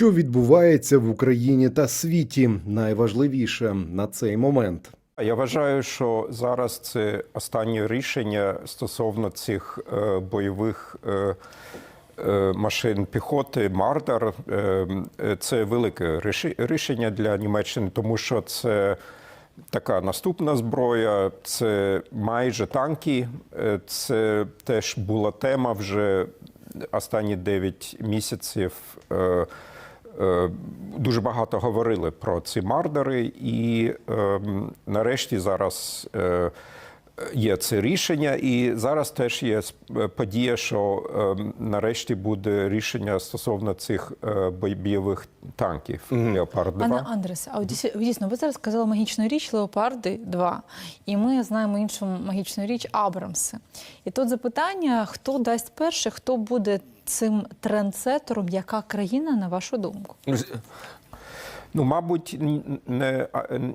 Що відбувається в Україні та світі? Найважливіше на цей момент. Я вважаю, що зараз це останнє рішення стосовно цих е, бойових е, е, машин піхоти Мардар. Це велике рішення для Німеччини, тому що це така наступна зброя, це майже танки. Це теж була тема вже останні 9 місяців. Е, Е, Дуже багато говорили про ці мардери, і е, нарешті зараз е, є це рішення, і зараз теж є подія, що е, нарешті буде рішення стосовно цих е, бойових танків Леопард 2 Пане Андресе, а дійсно, ви зараз сказали магічну річ Леопарди 2, і ми знаємо іншу магічну річ Абрамси. І тут запитання: хто дасть перше, хто буде цим трендсетером, яка країна, на вашу думку? Ну, мабуть, ні- не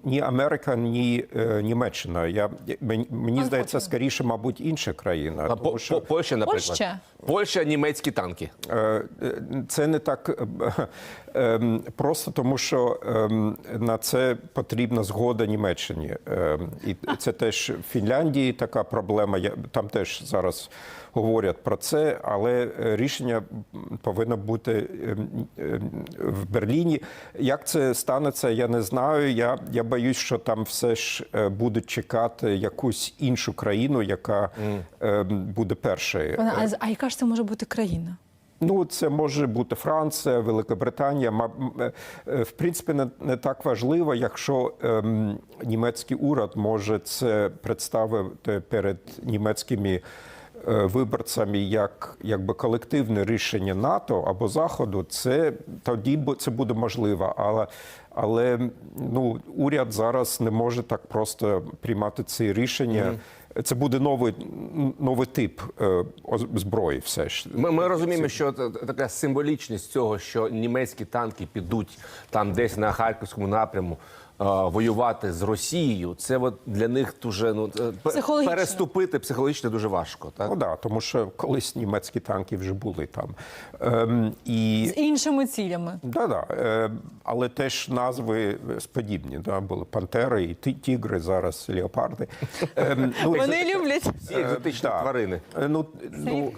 ні Америка, ні е, Німеччина. Я мені, мені здається, скоріше, мабуть, інша країна. А, тому що- Польща, наприклад. Польща? Польща, німецькі танки. Е, е, Це не так е, е, просто, тому що е, на це потрібна згода Німеччині. Е, І це теж в Фінляндії така проблема. Я- Там теж зараз говорять про це, але рішення повинно бути в Берліні. Як це станеться, я не знаю. Я, я боюсь, що там все ж е, будуть чекати якусь іншу країну, яка е, буде першою. А, з- а яка ж це може бути країна? Ну, це може бути Франція, Велика Британія. Ма- м, е, В принципі, не, не так важливо, якщо ем, німецький уряд може це представити перед німецькими виборцями як якби колективне рішення НАТО або Заходу, це тоді це буде можливо. Але, але ну, уряд зараз не може так просто приймати ці рішення. Це буде новий, новий тип е, зброї, все ж. Ми, ми розуміємо, що та- та- така символічність цього, що німецькі танки підуть там десь на харківському напряму е, воювати з Росією. Це от для них дуже ну е, Психологічно. переступити психологічно дуже важко. Так Ну да, тому що колись німецькі танки вже були там. Ем, і З іншими цілями. да, да, е, але теж назви сподібні. Да, були пантери і ті- тігри, зараз леопарди. Ем, ну, Вони люблять. всі екзотичні да. тварини. Е, Ну, Це ну.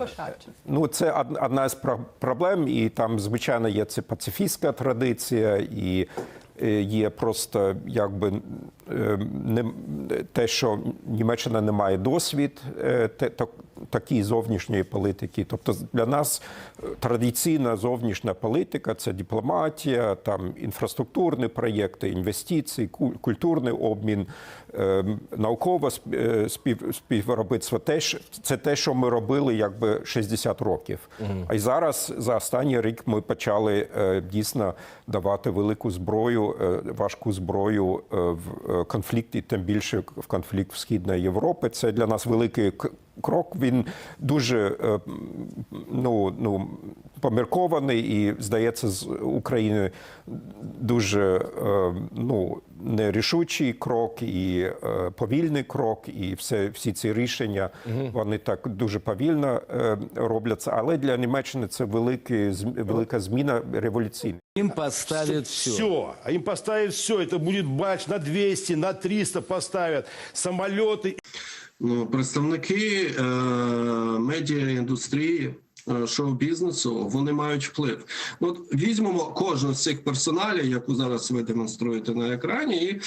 Ну, це одна з про- проблем, і там, звичайно, є це пацифістська традиція, і е, є просто якби е, не те, що Німеччина не має досвід е, такій зовнішньої політики. Тобто для нас е, традиційна зовнішня політика це дипломатія, там інфраструктурні проєкти, інвестиції, ку- культурний обмін, е, наукове сп- співробітство. Теж це те, що ми робили якби 60 років. А й зараз за останній рік ми почали е, дійсно давати велику зброю, важку зброю в конфлікті, тим більше в конфлікт в Східної Європи. Це для нас великий крок. Він дуже е, ну, ну, поміркований і, здається, з України дуже е, ну, нерішучий крок і е, повільний крок, і все, всі ці рішення вони так дуже повільно робляться. Але для Німеччини це великий, велика зміна революційна. Им поставят все. Все. Им поставят все. Это будет бач на 200, на 300 поставят. Самолеты. Ну, представники е, медіаіндустрії. е, Шоу-бізнесу вони мають вплив. Ну, От візьмемо кожну з цих персоналів, яку зараз ви демонструєте на екрані, і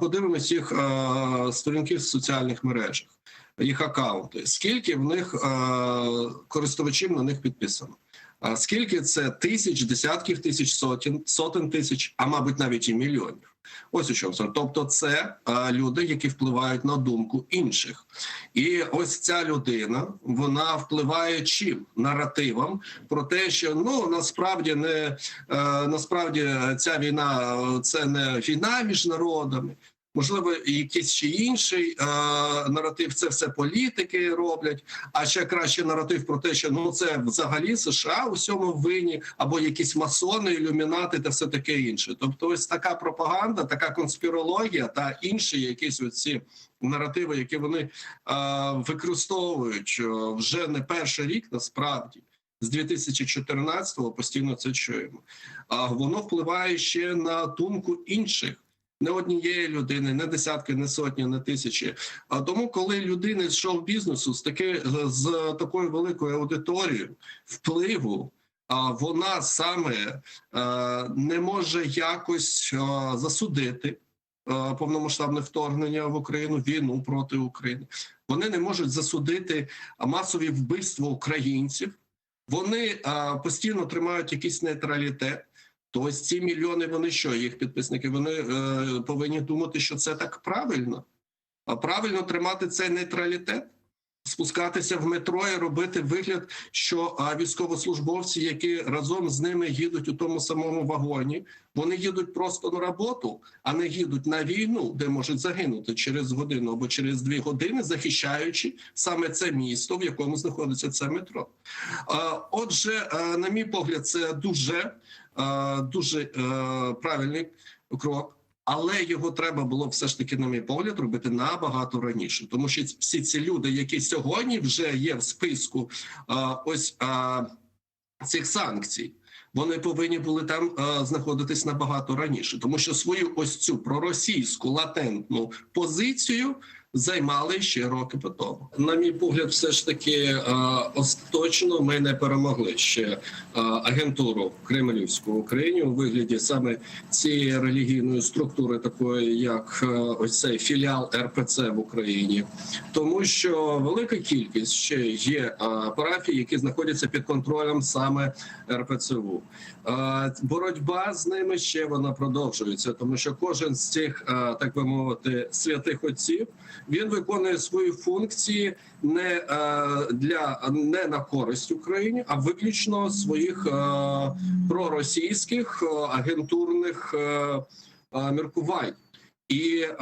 подивимось їх а, сторінки в соціальних мережах, їх акаунти. Скільки в них а, користувачів на них підписано? А скільки це тисяч, десятків тисяч, сотень, сотень тисяч, а мабуть навіть і мільйонів. Ось у чому. Тобто, це е, люди, які впливають на думку інших, і ось ця людина вона впливає чим наративом про те, що ну насправді не е, насправді ця війна е, це не війна між народами. Можливо, якийсь ще інший е, наратив, це все політики роблять. А ще краще наратив про те, що ну це взагалі США у всьому винні, або якісь масони, ілюмінати та все таке інше. Тобто, ось така пропаганда, така конспірологія та інші якісь оці наративи, які вони е, використовують е, вже не перший рік, насправді. з 2014-го постійно це чуємо. А воно впливає ще на думку інших. Не однієї людини, не десятки, не сотні, не тисячі. А тому, коли людина з шоу-бізнесу з таки з такою великою аудиторією впливу, а вона саме е, не може якось е, засудити е, повномасштабне вторгнення в Україну, війну проти України. Вони не можуть засудити масові вбивства українців. Вони постійно тримають якийсь нейтралітет. То ось ці мільйони, вони що, їх підписники, вони е, повинні думати, що це так правильно. А правильно тримати цей нейтралітет, спускатися в метро і робити вигляд, що військовослужбовці, які разом з ними їдуть у тому самому вагоні, вони їдуть просто на роботу, а не їдуть на війну, де можуть загинути через годину або через дві години, захищаючи саме це місто, в якому знаходиться це метро. Отже, е, на мій погляд, це дуже, дуже е, правильний крок. Але його треба було все ж таки, на мій погляд, робити набагато раніше, тому що всі ці люди, які сьогодні вже є в списку ось цих санкцій, вони повинні були там знаходитись набагато раніше, тому що свою ось цю проросійську латентну позицію займали ще роки по тому. На мій погляд, все ж таки остаточно ми не перемогли ще агентуру кремлівську Україні у вигляді саме цієї релігійної структури, такої як е, ось цей філіал РПЦ в Україні, тому що велика кількість ще є парафій, які знаходяться під контролем саме РПЦУ. Боротьба з ними ще вона продовжується, тому що кожен з цих, так би мовити, святих отців він виконує свої функції не е, для не на користь Україні, а виключно своїх е, проросійських е, агентурних міркувань. І е,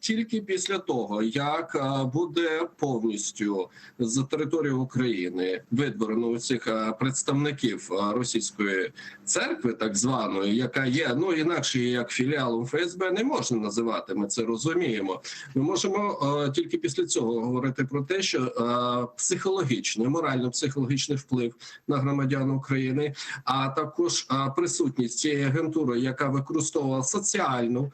тільки після того, як е, буде повністю з території України видворено цих е, представників е, російської церкви, так званої, яка є ну інакше як філіалом ФСБ, не можна називати. Ми це розуміємо. Ми можемо е, тільки після цього говорити про те, що е, психологічний, морально-психологічний вплив на громадян України, а також е, присутність цієї агентури, яка використовувала соціальну.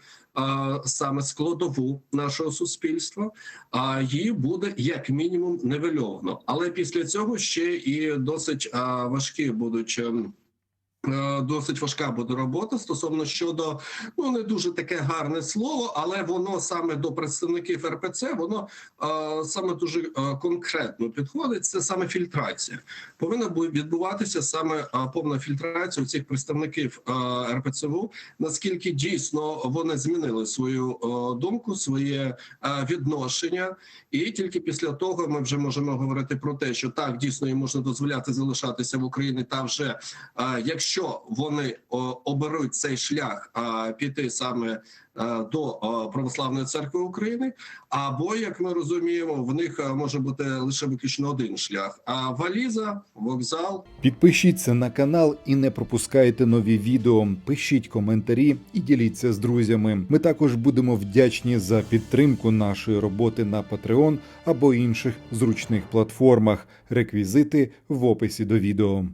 Саме складову нашого суспільства, а її буде як мінімум невельовано. Але після цього ще і досить важкі будуть. Е, Досить важка буде робота стосовно щодо ну не дуже таке гарне слово, але воно саме до представників РПЦ, воно е, саме дуже е, конкретно підходить. Це саме фільтрація. Повинна бу- відбуватися саме е, повна фільтрація у цих представників е, РПЦВ, наскільки дійсно вони змінили свою е, думку, своє е, відношення, і тільки після того ми вже можемо говорити про те, що так дійсно їм можна дозволяти залишатися в Україні, та вже е, якщо вони о, оберуть цей шлях е, піти саме е, до е, православної церкви України, або як ми розуміємо, в них е, може бути лише виключно один шлях: а валіза, вокзал. Підпишіться на канал і не пропускайте нові відео. Пишіть коментарі і діліться з друзями. Ми також будемо вдячні за підтримку нашої роботи на Patreon або інших зручних платформах. Реквізити в описі до відео.